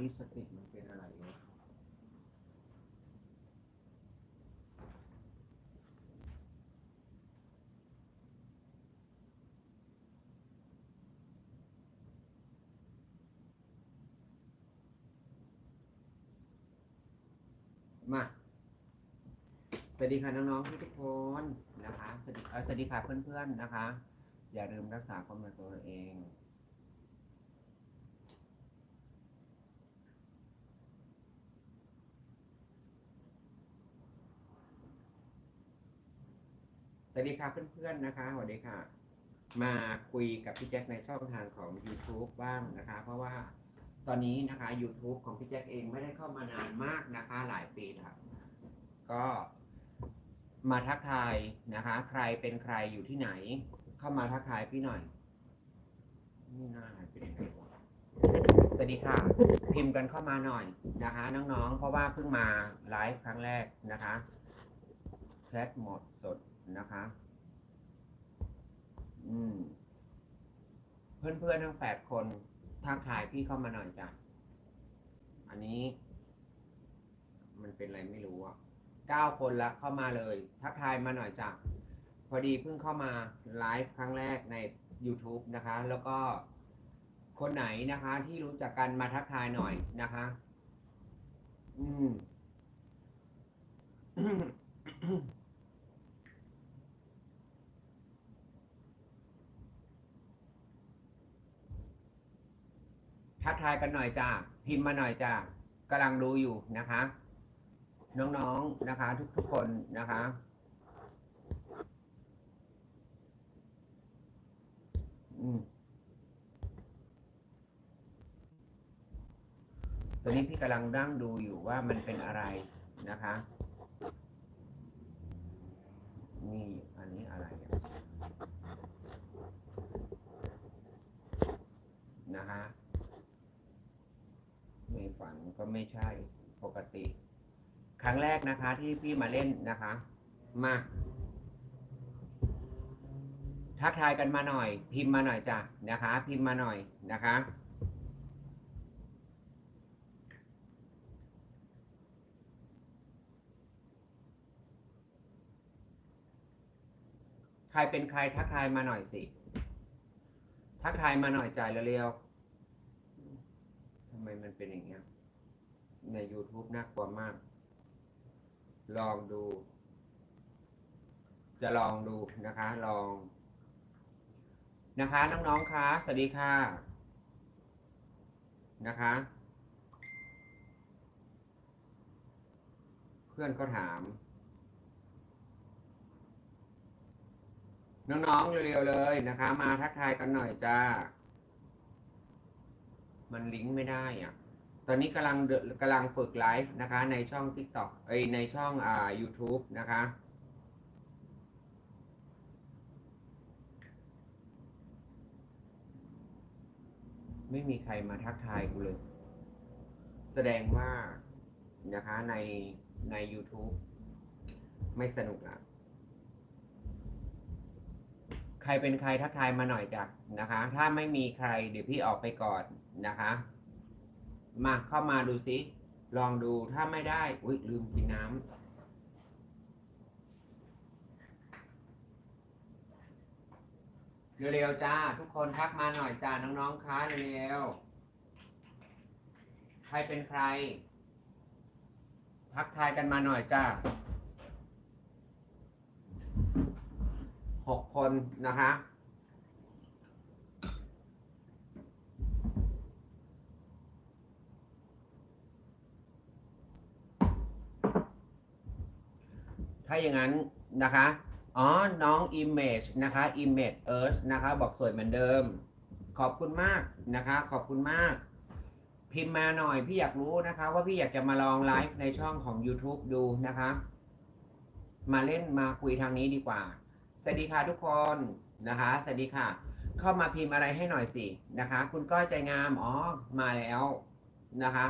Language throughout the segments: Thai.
ลิปสติกมันเป็นอะไรวะมา สวัสดีค่ะน้องๆทุกคนนะคะ สวัสดีสวัสดีค่ะเพื่อนๆนะคะ อย่าลืมรักษาความเป็นตัวเอง สวัสดีค่ะเพื่อนๆนะคะสวัสดีค่ะ มาคุยกับพี่แจ็คในช่องทางของ YouTube บ้างนะคะ เพราะว่าตอนนี้นะคะ YouTube ของพี่แจ็คเองไม่ได้เข้ามานานมากนะคะ หลายปีแล้วก็มาทักทายนะคะ ใครเป็นใครอยู่ที่ไหน เข้ามาทักทายพี่หน่อยนี่น้าเป็นยังไงวะสวัสดีค่ะ พิมพ์กันเข้ามาหน่อยนะคะ น้องๆ เพราะว่าเพิ่งมาไลฟ์ครั้งแรกนะคะแชทหมดสด นะคะ อืม เพื่อนๆทั้งแปดคนทักทายพี่เข้ามาหน่อยจ้ะ อันนี้ มันเป็นอะไรไม่รู้อะเก้าคนละเข้ามาเลย ทักทายมาหน่อยจ้ะ พอดีเพิ่งเข้ามาไลฟ์ครั้งแรกใน YouTube นะคะ แล้วก็คนไหนนะคะ ที่รู้จักกันมาทักทายหน่อยนะคะ อืม ทายกันหน่อยจ้าพิมพ์มาหน่อยจ้ากำลังดูอยู่นะคะ น้องๆนะคะ ทุกๆคนนะคะอืมตอนนี้พี่กำลังนั่งดูอยู่ว่ามันเป็นอะไรนะคะ นี่อันนี้อะไรอะนะคะ ไม่ฝัน ก็ไม่ใช่ปกติ ครั้งแรกนะคะที่พี่มาเล่นนะคะ มาทักทายกันมาหน่อย พิมพ์มาหน่อยจ้ะนะคะ พิมพ์มาหน่อยนะคะ ใครเป็นใครทักทายมาหน่อยสิ ทักทายมาหน่อยจ่ายเร็วๆทำไมมันเป็นอย่างเงี้ย ใน YouTube น่ากลัวมาก ลองดู จะลองดูนะคะ ลอง นะคะ น้องๆคะสวัสดีค่ะ นะคะ เพื่อนเขาถาม น้องๆเร็วๆเลยนะคะ มาทักทายกันหน่อยจ้า มันลิงก์ไม่ได้อะ อนนี้กำลังกำลังฝึกไลฟ์นะคะ ในช่อง TikTok เอ้ยในช่องอ่า YouTube นะคะ ไม่มีใครมาทักทายกูเลย แสดงว่านะคะในใน YouTube ไม่สนุกละใครเป็นใครทักทายมาหน่อยจ้ะนะคะ ถ้าไม่มีใครเดี๋ยวพี่ออกไปก่อนนะคะ มาเข้ามาดูสิลองดูถ้าไม่ได้ อุ้ยลืมกินน้ำเร็วๆจ้า ทุกคนทักมาหน่อยจ้า น้องๆคะเร็วๆใครเป็นใคร ทักทายกันมาหน่อยจ้าหกคนนะคะ ถ้าอย่างนั้นนะคะ อ๋อ น้อง Image นะคะ Image Earth นะคะ บอกสวยเหมือนเดิม ขอบคุณมากนะคะ ขอบคุณมาก พิมพ์มาหน่อยพี่อยากรู้นะคะ ว่าพี่อยากจะมาลองไลฟ์ในช่องของ YouTube ดูนะคะ มาเล่นมาคุยทางนี้ดีกว่า สวัสดีค่ะทุกคนนะคะ สวัสดีค่ะ เข้ามาพิมพ์อะไรให้หน่อยสินะคะ คุณก้อยใจงาม อ๋อ มาแล้วนะคะ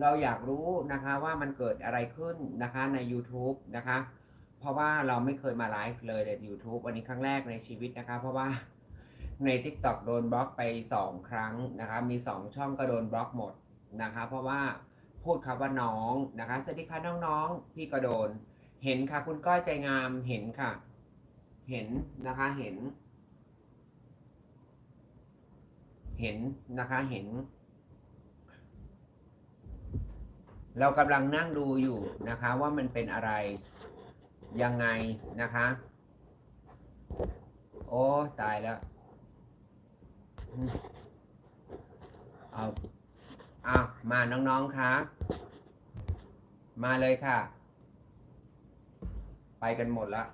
เราอยากรู้นะคะว่ามันเกิดอะไรขึ้นนะคะใน YouTube นะคะ เพราะว่าเราไม่เคยมาไลฟ์เลยใน YouTube วันนี้ครั้งแรกในชีวิตนะคะ เพราะว่าใน TikTok โดนบล็อกไป2ครั้งนะคะ มี2ช่องก็โดนบล็อกหมดนะคะ เพราะว่าพูดคำว่าน้องนะคะสวัสดีค่ะน้องๆ พี่ก็โดน เห็นค่ะ คุณก้อยใจงามเห็นค่ะ เห็นนะคะเห็น เห็นนะคะเห็น เรากำลังนั่งดูอยู่นะคะ ว่ามันเป็นอะไร ยังไงนะคะ โอ้ตายแล้ว เอาเอามาน้องๆคะมาเลยค่ะ ไปกันหมดล้ว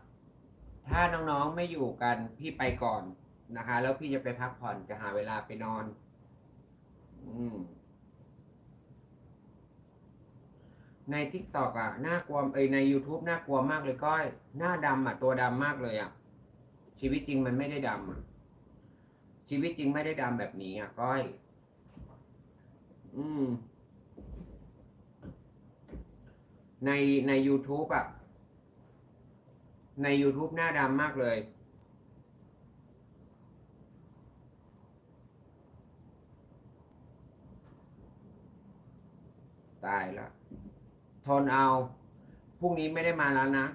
ถ้าน้องๆไม่อยู่กันพี่ไปก่อนนะคะ แล้วพี่จะไปพักผ่อนจะหาเวลาไปนอน อืม ในทิกตอกอะน่ากลัวเอยใน YouTube น่ากลัวมากเลยก้อย หน้าดำอะ ตัวดำมากเลยอะ ชีวิตจริงมันไม่ได้ดำอะ ชีวิตจริงไม่ได้ดำแบบนี้อะก้อย อืม ในใน YouTube อะ ใน YouTube หน้าดำมากเลยตายแล้ว ทนเอาพรุ่งนี้ไม่ได้มาแล้วนะ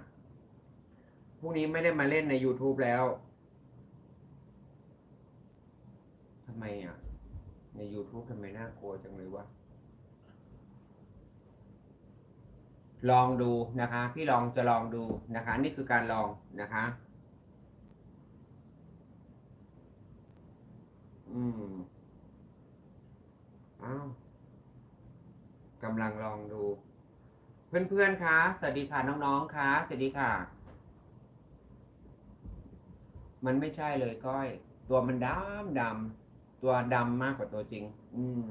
พรุ่งนี้ไม่ได้มาเล่นใน YouTube แล้วทำไมอะ ใน YouTube ทำไมน่ากลัวจังเลยวะลองดูนะคะ พี่ลองจะลองดูนะคะ นี่คือการลองนะคะ อืมอ้าวกำลังลองดู เพื่อนๆ คะ สวัสดีค่ะน้องๆ คะ สวัสดีค่ะ มันไม่ใช่เลยก้อย ตัวมันดำดำตัวดำมากกว่าตัวจริง อืม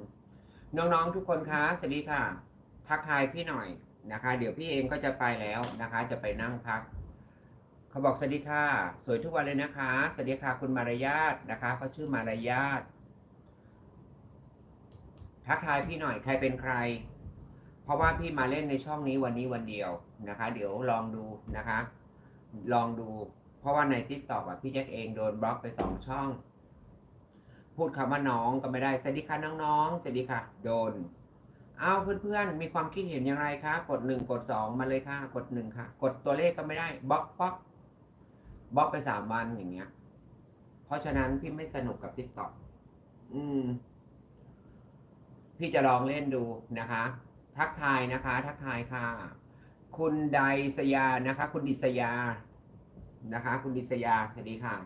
น้องๆ ทุกคนคะ สวัสดีค่ะ ทักทายพี่หน่อยนะคะ เดี๋ยวพี่เองก็จะไปแล้วนะคะ จะไปนั่งพัก เขาบอกสวัสดีค่ะ สวยทุกวันเลยนะคะ สวัสดีค่ะคุณมารยาทนะคะเขาชื่อมารยาททักทายพี่หน่อย ใครเป็นใคร เพราะว่าพี่มาเล่นในช่องนี้วันนี้วันเดียวนะคะ เดี๋ยวลองดูนะคะ ลองดู เพราะว่าในทิกตอกอะพี่แจ็คเองโดนบล็อกไปสองช่อง พูดคำว่าน้องก็ไม่ได้สวัสดีค่ะน้องๆสวัสดีค่ะ โดนเอาเพื่อนๆ มีความคิดเห็นอย่างไรคะ กดหนึ่งกดสองมาเลยค่ะ กดหนึ่งค่ะ กดตัวเลขก็ไม่ได้บล็อกป๊อกบล็อกไปสามวันอย่างเงี้ย เพราะฉะนั้นพี่ไม่สนุกกับทิกตอกอืม พี่จะลองเล่นดูนะคะ ทักทายนะคะ ทักทายค่ะ คุณไดสยานะคะ คุณดิษยานะคะ คุณดิษยาสวัสดีค่ะ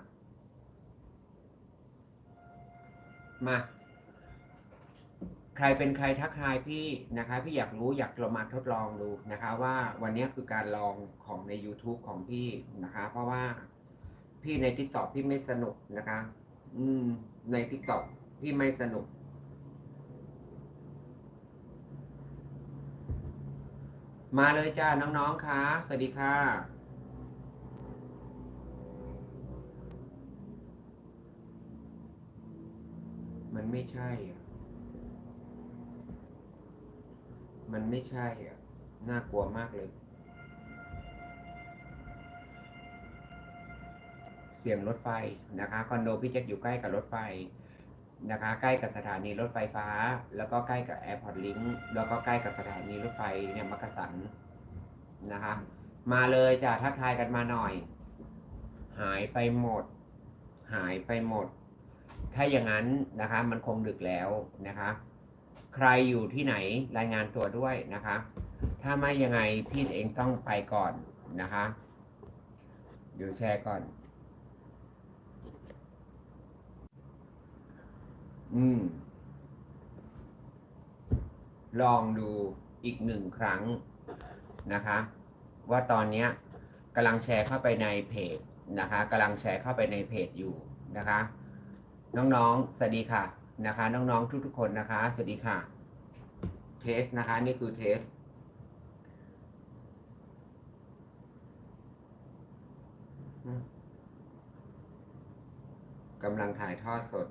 มา ใครเป็นใครทักทายพี่นะคะ พี่อยากรู้อยากเรามาทดลองดูนะคะ ว่าวันนี้คือการลองของใน YouTube ของพี่นะคะ เพราะว่าพี่ใน t ิ k t o k พี่ไม่สนุกนะคะ อืม ใน t ิ k t o k พี่ไม่สนุก มาเลยจ้าน้องๆค่ะ สวัสดีค่ะ มันไม่ใช่อะ มันไม่ใช่อะ น่ากลัวมากเลย เสียงรถไฟนะคะ คอนโดพี่แจ็คอยู่ใกล้กับรถไฟ นะคะใกล้กับสถานีรถไฟฟ้า แล้วก็ใกล้กับแอร์พอร์ตลิงก์แล้วก็ใกล้กับสถานีรถไฟเนี่ยมักกะสันนะคะมาเลยจะทักทายกันมาหน่อย หายไปหมด หายไปหมด ถ้าอย่างนั้นนะคะมันคงดึกแล้วนะคะ ใครอยู่ที่ไหนรายงานตัวด้วยนะคะ ถ้าไม่ยังไงพี่เองต้องไปก่อนนะคะ เดี๋ยวแชร์ก่อน อืม ลองดูอีกหนึ่งครั้งนะคะ ว่าตอนเนี้ยกำลังแชร์เข้าไปในเพจนะคะกำลังแชร์เข้าไปในเพจอยู่นะคะ น้องๆ สวัสดีค่ะนะคะ น้องๆ ทุกๆคนนะคะ สวัสดีค่ะเทสนะคะ นี่คือเทสกำลังถ่ายทอดสด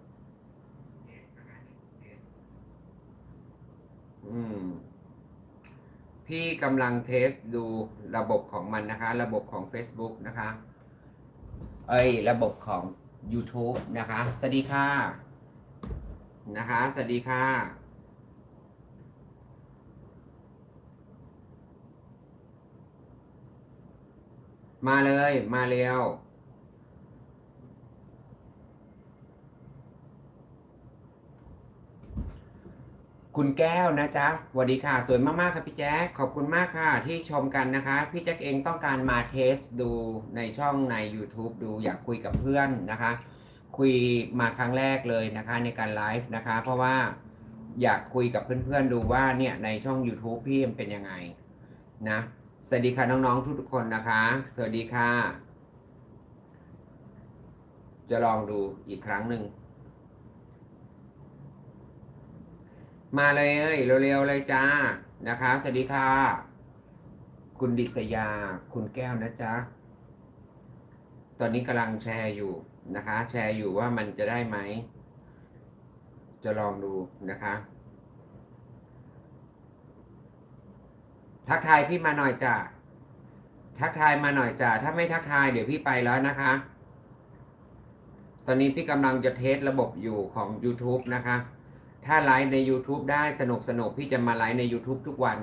พี่กำลังเทสดูระบบของมันนะคะ ระบบของ Facebook นะคะ เอ้ย ระบบของ YouTube นะคะ สวัสดีค่ะ นะคะ สวัสดีค่ะมาเลย มาเร็ว คุณแก้วนะจ๊ะสวัสดีค่ะ สวยมากๆค่ะพี่แจ๊คขอบคุณมากค่ะ ที่ชมกันนะคะ พี่แจ๊คเองต้องการมาเทสดูในช่องใน YouTube ดูอยากคุยกับเพื่อนนะคะ คุยมาครั้งแรกเลยนะคะในการไลฟ์นะคะ เพราะว่าอยากคุยกับเพื่อนๆดูว่าเนี่ยในช่อง YouTube พี่มันเป็นยังไงนะ สวัสดีค่ะน้องๆทุกๆคนนะคะ สวัสดีค่ะ จะลองดูอีกครั้งหนึ่ง มาเลยเร็วๆเลยจ้านะคะ สวัสดีค่ะ คุณดิษยา คุณแก้วนะจ๊ะ ตอนนี้กำลังแชร์อยู่นะคะ แชร์อยู่ว่ามันจะได้ไหม จะลองดูนะคะ ทักทายพี่มาหน่อยจ้ะ ทักทายมาหน่อยจ้ะ ถ้าไม่ทักทายเดี๋ยวพี่ไปแล้วนะคะ ตอนนี้พี่กำลังจะเทสระบบอยู่ของ YouTube นะคะ ถ้าไลฟ์ใน YouTube ได้สนุกสนุกพี่จะมาไลฟ์ใน YouTube ทุกวัน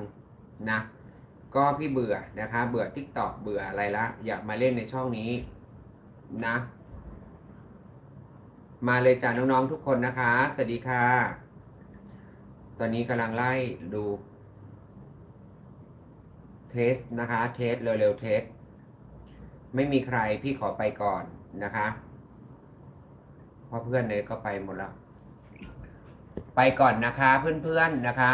นะ ก็พี่เบื่อนะคะ เบื่อ TikTok เบื่ออะไรละ อยากมาเล่นในช่องนี้นะ มาเลยจ้าน้องๆทุกคนนะคะ สวัสดีค่ะ ตอนนี้กำลังไล่ดูเทสนะคะ เทสเร็วๆเทส ไม่มีใครพี่ขอไปก่อนนะคะ เพราะเพื่อนเลยก็ไปหมดแล้ว ไปก่อนนะคะเพื่อนๆนะคะ